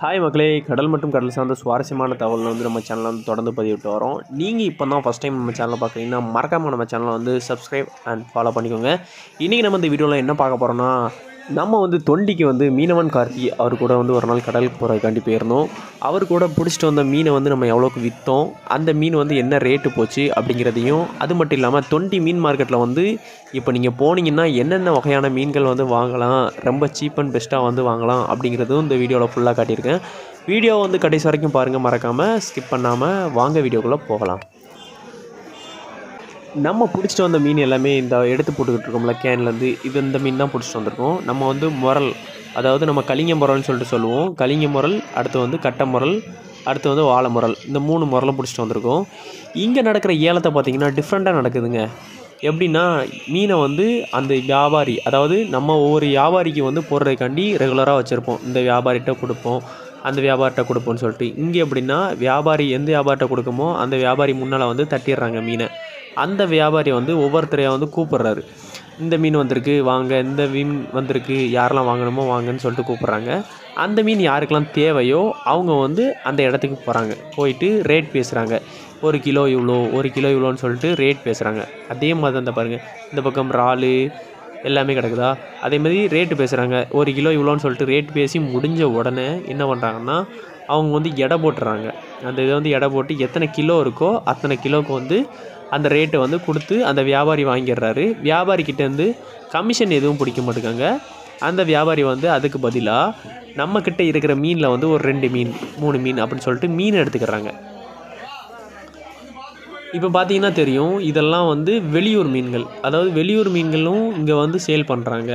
Hi மக்களே கடல் மற்றும் கடல் சார்ந்த சுவாரஸ்யமான தகவலில் வந்து நம்ம சேனலில் வந்து தொடர்ந்து பதிவிட்டு வரோம். நீங்கள் இப்போ தான் ஃபஸ்ட் டைம் நம்ம சேனலை பார்க்குறீங்கன்னா மறக்காமல் நம்ம சேனலை வந்து சப்ஸ்கிரைப் அண்ட் ஃபாலோ பண்ணிக்கோங்க. இன்றைக்கி நம்ம இந்த வீடியோவில் என்ன பார்க்க போகிறோம்னா நம்ம வந்து தொண்டிக்கு வந்து மீனவன் கார்த்தி அவர் கூட வந்து ஒரு நாள் கடலுக்கு போகிறதுக்காண்டி போயிருந்தோம். அவர் கூட பிடிச்சிட்டு வந்த மீனை வந்து நம்ம எவ்வளோக்கு விற்றோம் அந்த மீன் வந்து என்ன ரேட்டு போச்சு அப்படிங்கிறதையும் அது மட்டும் இல்லாமல் தொண்டி மீன் மார்க்கெட்டில் வந்து இப்போ நீங்கள் போனீங்கன்னா என்னென்ன வகையான மீன்கள் வந்து வாங்கலாம் ரொம்ப சீப் அண்ட் பெஸ்ட்டாக வந்து வாங்கலாம் அப்படிங்கிறதும் இந்த வீடியோவில் ஃபுல்லாக காட்டியிருக்கேன். வீடியோ வந்து கடைசி வரைக்கும் பாருங்கள் மறக்காமல் ஸ்கிப் பண்ணாமல் வாங்க வீடியோக்குள்ளே போகலாம். நம்ம பிடிச்சிட்டு வந்த மீன் எல்லாமே இந்த எடுத்து போட்டுக்கிட்டு இருக்கோம்ல கேன்லேருந்து இது இந்த மீன் தான் பிடிச்சிட்டு வந்திருக்கோம். நம்ம வந்து முரல் அதாவது நம்ம கலிங்க முரல்னு சொல்லிட்டு சொல்லுவோம். கலிங்க முரல் அடுத்து வந்து கட்டை முரல் அடுத்து வந்து வாழை முரல். இந்த மூணு முரலும் பிடிச்சிட்டு வந்திருக்கோம். இங்கே நடக்கிற ஏலத்தை பார்த்தீங்கன்னா டிஃப்ரெண்ட்டாக நடக்குதுங்க. எப்படின்னா மீனை வந்து அந்த வியாபாரி அதாவது நம்ம ஒவ்வொரு வியாபாரிக்கு வந்து போடுறதுக்காண்டி ரெகுலராக வச்சுருப்போம். இந்த வியாபாரிகிட்ட கொடுப்போம் அந்த வியாபாரிட்ட கொடுப்போம்னு சொல்லிட்டு. இங்கே எப்படின்னா வியாபாரி எந்த வியாபாரிட்ட கொடுக்குமோ அந்த வியாபாரி முன்னால் வந்து தட்டிடுறாங்க மீனை. அந்த வியாபாரி வந்து ஒவ்வொருத்தரையாக வந்து கூப்பிட்றாரு. இந்த மீன் வந்திருக்கு வாங்க இந்த மீன் வந்திருக்கு யாரெல்லாம் வாங்கணுமோ வாங்கன்னு சொல்லிட்டு கூப்பிட்றாங்க. அந்த மீன் யாருக்கெல்லாம் தேவையோ அவங்க வந்து அந்த இடத்துக்கு போகிறாங்க போயிட்டு ரேட் பேசுகிறாங்க ஒரு கிலோ இவ்வளோ ஒரு கிலோ இவ்வளோன்னு சொல்லிட்டு ரேட் பேசுகிறாங்க அதே மாதிரி தான் பாருங்கள் இந்த பக்கம் இறாலு எல்லாமே கிடக்குதா? அதே மாதிரி ரேட்டு பேசுகிறாங்க ஒரு கிலோ இவ்வளோன்னு சொல்லிட்டு ரேட் பேசி முடிஞ்ச உடனே என்ன பண்ணுறாங்கன்னா அவங்க வந்து எடை போட்டுறாங்க. அந்த இதை வந்து எடை போட்டு எத்தனை கிலோ இருக்கோ அத்தனை கிலோவுக்கு வந்து அந்த ரேட்டை வந்து கொடுத்து அந்த வியாபாரி வாங்கிடுறாரு. வியாபாரிக்கிட்டேருந்து கமிஷன் எதுவும் பிடிக்க மாட்டேங்காங்க அந்த வியாபாரி வந்து அதுக்கு பதிலாக நம்மக்கிட்ட இருக்கிற மீனில் வந்து ஒரு ரெண்டு மீன் மூணு மீன் அப்படின்னு சொல்லிட்டு மீன் எடுத்துக்கிறாங்க. இப்போ பார்த்தீங்கன்னா தெரியும் இதெல்லாம் வந்து வெளியூர் மீன்கள். அதாவது வெளியூர் மீன்களும் இங்கே வந்து சேல் பண்ணுறாங்க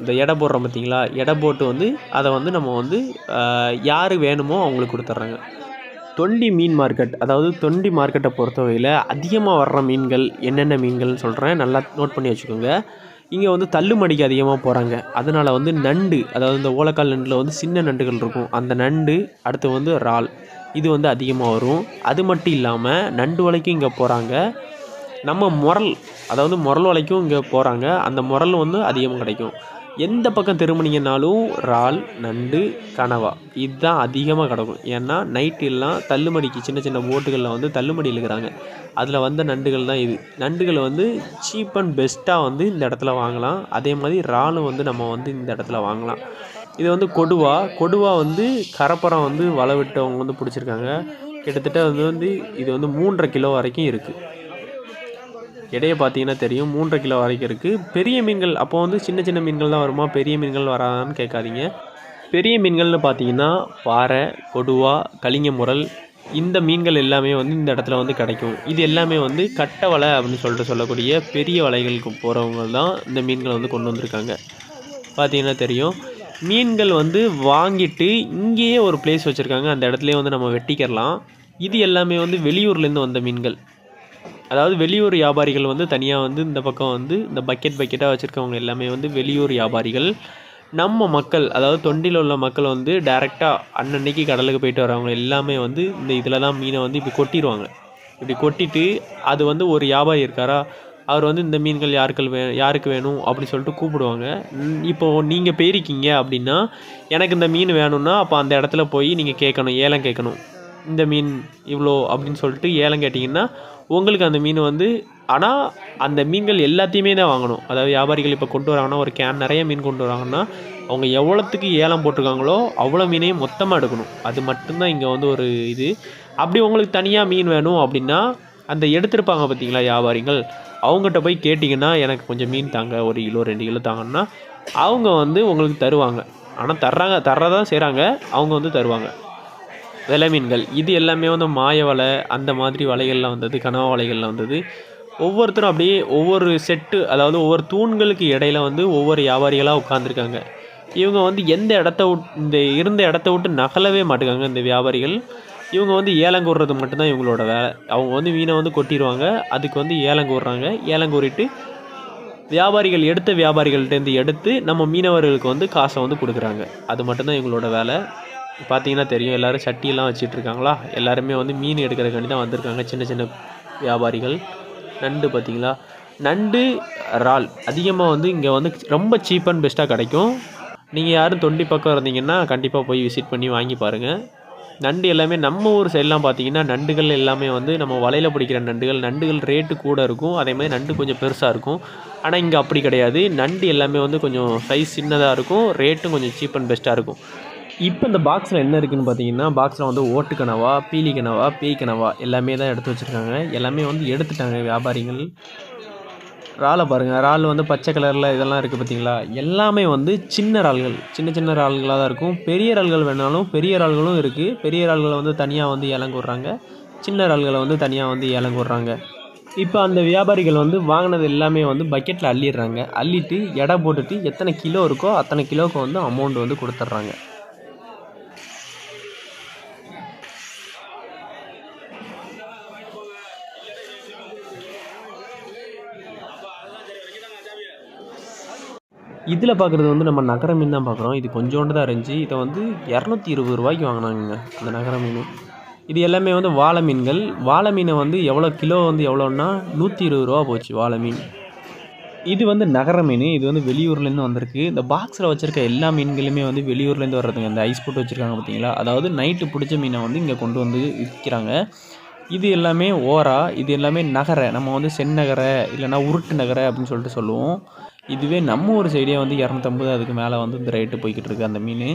இந்த எடை போடுறோம் பார்த்தீங்களா எடை போட்டு வந்து அதை வந்து நம்ம வந்து யார் வேணுமோ அவங்களுக்கு கொடுத்துட்றாங்க. தொண்டி மீன் மார்க்கெட் அதாவது தொண்டி மார்க்கெட்டை பொறுத்தவரையில் அதிகமாக வர்ற மீன்கள் என்னென்ன மீன்கள்னு சொல்கிறேன் நல்லா நோட் பண்ணி வச்சுக்கோங்க. இங்கே வந்து தள்ளுமடிக்கு அதிகமாக போகிறாங்க அதனால் வந்து நண்டு அதாவது இந்த ஓலக்கால் நண்டில் வந்து சின்ன நண்டுகள் இருக்கும். அந்த நண்டு அடுத்து வந்து இறால் இது வந்து அதிகமாக வரும். அது மட்டும் இல்லாமல் நண்டு வலைக்கும் இங்கே போகிறாங்க நம்ம முரல் அதாவது முரல் வலைக்கும் இங்கே போகிறாங்க அந்த முரல் வந்து அதிகமாக கிடைக்கும். எந்த பக்கம் திருமணிங்கனாலும் இறால் நண்டு கனவா. இதுதான் அதிகமாக கிடக்கும். ஏன்னா நைட்டு எல்லாம் தள்ளுமடிக்கு சின்ன சின்ன போட்டுகளில் வந்து தள்ளுமடி இழுக்கிறாங்க. அதில் வந்த நண்டுகள் தான் இது. நண்டுகளை வந்து சீப் அண்ட் பெஸ்ட்டாக வந்து இந்த இடத்துல வாங்கலாம். அதே மாதிரி இறாலும் வந்து நம்ம வந்து இந்த இடத்துல வாங்கலாம். இது வந்து கொடுவா. கொடுவா வந்து கரப்பரம் வந்து வலை விட்டவங்க வந்து பிடிச்சிருக்காங்க. கிட்டத்தட்ட அது வந்து இது வந்து மூன்றரை கிலோ வரைக்கும் இருக்குது எடையை பார்த்தீங்கன்னா தெரியும். மூன்றரை கிலோ வரைக்கும் இருக்குது பெரிய மீன்கள் அப்போ வந்து சின்ன சின்ன மீன்கள் தான் வருமா? பெரிய மீன்கள் வராதான்னு கேட்காதீங்க. பெரிய மீன்கள்னு பார்த்தீங்கன்னா பாறை கொடுவா கலிங்க முரல் இந்த மீன்கள் எல்லாமே வந்து இந்த இடத்துல வந்து கிடைக்கும். இது எல்லாமே வந்து கட்டை வலை அப்படின்னு சொல்லிட்டு சொல்லக்கூடிய பெரிய வலைகளுக்கு போகிறவங்க தான் இந்த மீன்களை வந்து கொண்டு வந்திருக்காங்க. பார்த்தீங்கன்னா தெரியும். மீன்கள் வந்து வாங்கிட்டு இங்கேயே ஒரு பிளேஸ் வச்சுருக்காங்க. அந்த இடத்துலையே வந்து நம்ம வெட்டிக்கிறலாம். இது எல்லாமே வந்து வெளியூர்லேருந்து வந்த மீன்கள். அதாவது வெளியூர் வியாபாரிகள் வந்து தனியாக வந்து இந்த பக்கம் வந்து இந்த பக்கெட் பக்கெட்டாக வச்சுருக்கவங்க எல்லாமே வந்து வெளியூர் வியாபாரிகள். நம்ம மக்கள் அதாவது தொண்டியில் உள்ள மக்கள் வந்து டேரெக்டாக அன்னன்னைக்கு கடலுக்கு போயிட்டு வரவங்க எல்லாமே வந்து இந்த இதில் தான் மீனை வந்து இப்படி கொட்டிடுவாங்க இப்படி கொட்டிட்டு அது வந்து ஒரு வியாபாரி இருக்காரா? அவர் வந்து இந்த மீன்கள் யாருக்கள் வே யாருக்கு வேணும் அப்படின்னு சொல்லிட்டு கூப்பிடுவாங்க. இப்போது நீங்கள் போயிருக்கீங்க அப்படின்னா எனக்கு இந்த மீன் வேணும்னா அப்போ அந்த இடத்துல போய் நீங்கள் கேட்கணும் ஏலம் கேட்கணும். இந்த மீன் இவ்வளோ அப்படின்னு சொல்லிட்டு ஏலம் கேட்டிங்கன்னா உங்களுக்கு அந்த மீன் வந்து ஆனால் அந்த மீன்கள் எல்லாத்தையுமே தான் வாங்கணும். அதாவது வியாபாரிகள் இப்போ கொண்டு வராங்கன்னா ஒரு கேன் நிறைய மீன் கொண்டு வராங்கன்னா அவங்க எவ்வளோத்துக்கு ஏலம் போட்டிருக்காங்களோ அவ்வளோ மீனையும் மொத்தமாக எடுக்கணும். அது மட்டும்தான் இங்கே வந்து ஒரு இது. அப்படி உங்களுக்கு தனியாக மீன் வேணும் அப்படின்னா அந்த எடுத்திருப்பாங்க பார்த்தீங்களா வியாபாரிகள்? அவங்ககிட்ட போய் கேட்டிங்கன்னா எனக்கு கொஞ்சம் மீன் தாங்க ஒரு கிலோ ரெண்டு கிலோ தாங்கன்னா அவங்க வந்து உங்களுக்கு தருவாங்க. ஆனால் தர்றாங்க தர்றதான் செய்கிறாங்க அவங்க வந்து தருவாங்க. விலை மீன்கள் இது எல்லாமே வந்து மாய வலை அந்த மாதிரி வலைகள்லாம் வந்தது கனவா வலைகள்லாம் வந்தது. ஒவ்வொருத்தரும் அப்படியே ஒவ்வொரு செட்டு அதாவது ஒவ்வொரு தூண்களுக்கு இடையில வந்து ஒவ்வொரு வியாபாரிகளாக உட்காந்துருக்காங்க இவங்க வந்து எந்த இடத்த விட் இந்த இருந்த இடத்த விட்டு நகலவே மாட்டுக்காங்க இந்த வியாபாரிகள். இவங்க வந்து ஏலம் கூடுறது மட்டும்தான் இவங்களோட வேலை. அவங்க வந்து மீனை வந்து கொட்டிடுவாங்க அதுக்கு வந்து ஏலம் கூறுறாங்க ஏலம் கூறிட்டு வியாபாரிகள் எடுத்த வியாபாரிகள்ட்டேருந்து எடுத்து நம்ம மீனவர்களுக்கு வந்து காசை வந்து கொடுக்குறாங்க. அது மட்டும்தான் இவங்களோட வேலை. பார்த்தீங்கன்னா தெரியும் எல்லோரும் சட்டியெல்லாம் வச்சிட்டு இருக்காங்களா எல்லாருமே வந்து மீன் எடுக்கிறக்காண்டி தான் வந்திருக்காங்க. சின்ன சின்ன வியாபாரிகள். நண்டு பார்த்தீங்களா? நண்டு இறால். அதிகமாக வந்து இங்கே வந்து ரொம்ப சீப் அண்ட் பெஸ்ட்டாக கிடைக்கும். நீங்கள் யாரும் தொண்டி பக்கம் இருந்தீங்கன்னா கண்டிப்பாக போய் விசிட் பண்ணி வாங்கி பாருங்கள் நண்டு எல்லாமே நம்ம ஊர் சைட்லாம் பார்த்தீங்கன்னா நண்டுகள் எல்லாமே வந்து நம்ம வலையில் பிடிக்கிற நண்டுகள் நண்டுகள் ரேட்டு கூட இருக்கும். அதே மாதிரி நண்டு கொஞ்சம் பெருசாக இருக்கும். ஆனால் இங்கே அப்படி கிடையாது. நண்டு எல்லாமே வந்து கொஞ்சம் சைஸ் சின்னதாக இருக்கும். ரேட்டும் கொஞ்சம் சீப் அண்ட் பெஸ்ட்டாக இருக்கும். இப்போ இந்த பாக்ஸில் என்ன இருக்குதுன்னு பார்த்தீங்கன்னா பாக்ஸில் வந்து ஓட்டு கனவா பீலி கனவா பேய் கனவா எல்லாமே தான் எடுத்து வச்சுருக்காங்க. எல்லாமே வந்து எடுத்துட்டாங்க வியாபாரிகள். இறாலை பாருங்கள் இறால் வந்து பச்சை கலரில் இதெல்லாம் இருக்குது பார்த்தீங்களா? எல்லாமே வந்து சின்ன இறால்கள். சின்ன சின்ன இறால்களாக தான் இருக்கும். பெரிய இறால்கள் வேணாலும் பெரிய இறால்களும் இருக்குது பெரிய இறால்களை வந்து தனியாக வந்து ஏலம் சின்ன இறால்களை வந்து தனியாக வந்து ஏலம் இப்போ அந்த வியாபாரிகள் வந்து வாங்கினது எல்லாமே வந்து பக்கெட்டில் அள்ளிடுறாங்க. அள்ளிட்டு எடை போட்டுட்டு எத்தனை கிலோ இருக்கோ அத்தனை கிலோவுக்கு வந்து அமௌண்ட் வந்து கொடுத்துட்றாங்க. இதில் பார்க்குறது வந்து நம்ம நகர மீன் தான் பார்க்குறோம் இது கொஞ்சோண்டு தான் இருந்துச்சு. இதை வந்து இரநூத்தி இருபது ரூபாய்க்கு வாங்கினாங்க அந்த நகர மீன். இது எல்லாமே வந்து வாழை மீன்கள். வாழை மீனை வந்து எவ்வளோ கிலோ வந்து எவ்வளோன்னா நூற்றி இருபது ரூபா போச்சு வாழை மீன். இது வந்து நகர மீன். இது வந்து வெளியூர்லேருந்து வந்திருக்கு. இந்த பாக்ஸில் வச்சுருக்க எல்லா மீன்களுமே வந்து வெளியூர்லேருந்து வர்றதுங்க. இந்த ஐஸ் போட்டு வச்சுருக்காங்க பார்த்தீங்களா அதாவது நைட்டு பிடிச்ச மீனை வந்து இங்கே கொண்டு வந்து விற்கிறாங்க. இது எல்லாமே ஓரா இது எல்லாமே நகரை. நம்ம வந்து செந்நகரை இல்லைன்னா உருட்டு நகரை அப்படின்னு சொல்லிட்டு சொல்லுவோம். இதுவே நம்ம ஒரு சைடே வந்து இரநூத்தம்பது அதுக்கு மேலே வந்து இந்த ரேட்டு போய்கிட்டு இருக்குது அந்த மீன்.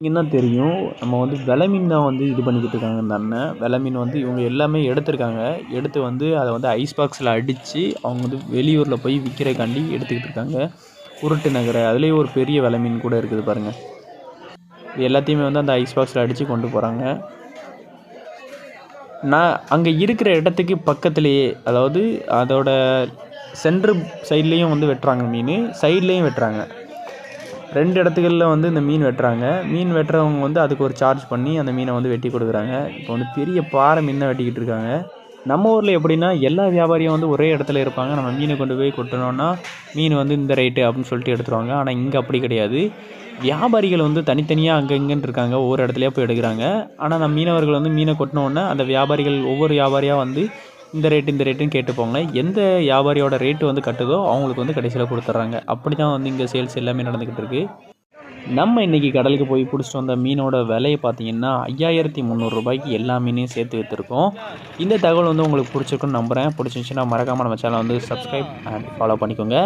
இங்கே தான் தெரியும் நம்ம வந்து விலை மீன் தான் வந்து இது பண்ணிக்கிட்டு இருக்காங்க இந்த அண்ணன். விலை மீன் வந்து இவங்க எல்லாமே எடுத்திருக்காங்க. எடுத்து வந்து அதை வந்து ஐஸ் பாக்ஸில் அடித்து அவங்க வந்து வெளியூரில் போய் விற்கிறக்காண்டி எடுத்துக்கிட்டு இருக்காங்க. உருட்டு நகரை. அதுலேயும் ஒரு பெரிய விலை மீன் கூட இருக்குது பாருங்கள் இது எல்லாத்தையுமே வந்து அந்த ஐஸ் பாக்ஸில் அடித்து கொண்டு போகிறாங்க நான் அங்கே இருக்கிற இடத்துக்கு பக்கத்துலேயே அதாவது அதோட சென்ட்ரு சைட்லேயும் வந்து வெட்டுறாங்க மீன். சைட்லேயும் வெட்டுறாங்க. ரெண்டு இடத்துகளில் வந்து இந்த மீன் வெட்டுறாங்க. மீன் வெட்டுறவங்க வந்து அதுக்கு ஒரு சார்ஜ் பண்ணி அந்த மீனை வந்து வெட்டி கொடுக்குறாங்க. இப்போ வந்து பெரிய பாறை மீனை வெட்டிக்கிட்டு இருக்காங்க. நம்ம ஊரில் எப்படின்னா எல்லா வியாபாரியும் வந்து ஒரே இடத்துல இருப்பாங்க. நம்ம மீனை கொண்டு போய் கொட்டணும்னா மீன் வந்து இந்த ரேட்டு அப்படின்னு சொல்லிட்டு எடுத்துருவாங்க. ஆனால் இங்கே அப்படி கிடையாது. வியாபாரிகள் வந்து தனித்தனியாக அங்கே இங்கேன்னு இருக்காங்க. ஒவ்வொரு இடத்துலையே போய் எடுக்கிறாங்க. ஆனால் நம்ம மீனவர்கள் வந்து மீனை கொட்டினோடனே அந்த வியாபாரிகள் ஒவ்வொரு வியாபாரியாக வந்து இந்த ரேட்டு இந்த ரேட்டுன்னு கேட்டுப்போங்க எந்த வியாபாரியோட ரேட்டு வந்து கட்டுதோ அவங்களுக்கு வந்து கடைசியில் கொடுத்துட்றாங்க. அப்படி தான் வந்து இங்கே சேல்ஸ் எல்லாமே நடந்துக்கிட்டு இருக்குது நம்ம இன்றைக்கி கடலுக்கு போய் பிடிச்சிட்டு வந்த மீனோட விலையை பார்த்தீங்கன்னா ஐயாயிரத்தி முந்நூறுரூபாய்க்கு எல்லா மீனையும் சேர்த்து விற்றுருக்கோம் இந்த தகவல் வந்து உங்களுக்கு பிடிச்சிருக்குன்னு நம்புகிறேன் பிடிச்சிருந்துச்சுன்னா மறக்காமல் நம்ம சேனலை வந்து சப்ஸ்கிரைப் அண்ட் ஃபாலோ பண்ணிக்கோங்க.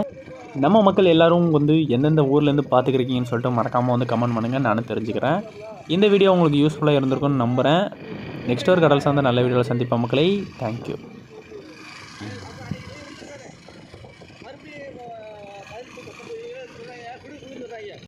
நம்ம மக்கள் எல்லோரும் வந்து எந்தெந்த ஊர்லேருந்து பார்த்துக்கிறீங்கன்னு சொல்லிட்டு மறக்காமல் வந்து கமெண்ட் பண்ணுங்கள் நானும் தெரிஞ்சுக்கிறேன். இந்த வீடியோ உங்களுக்கு யூஸ்ஃபுல்லாக இருந்திருக்கும்னு நம்புகிறேன் நெக்ஸ்ட் ஒரு கடல் சார்ந்த நல்ல வீடியோவில் சந்திப்போம் மக்களை. தேங்க்யூ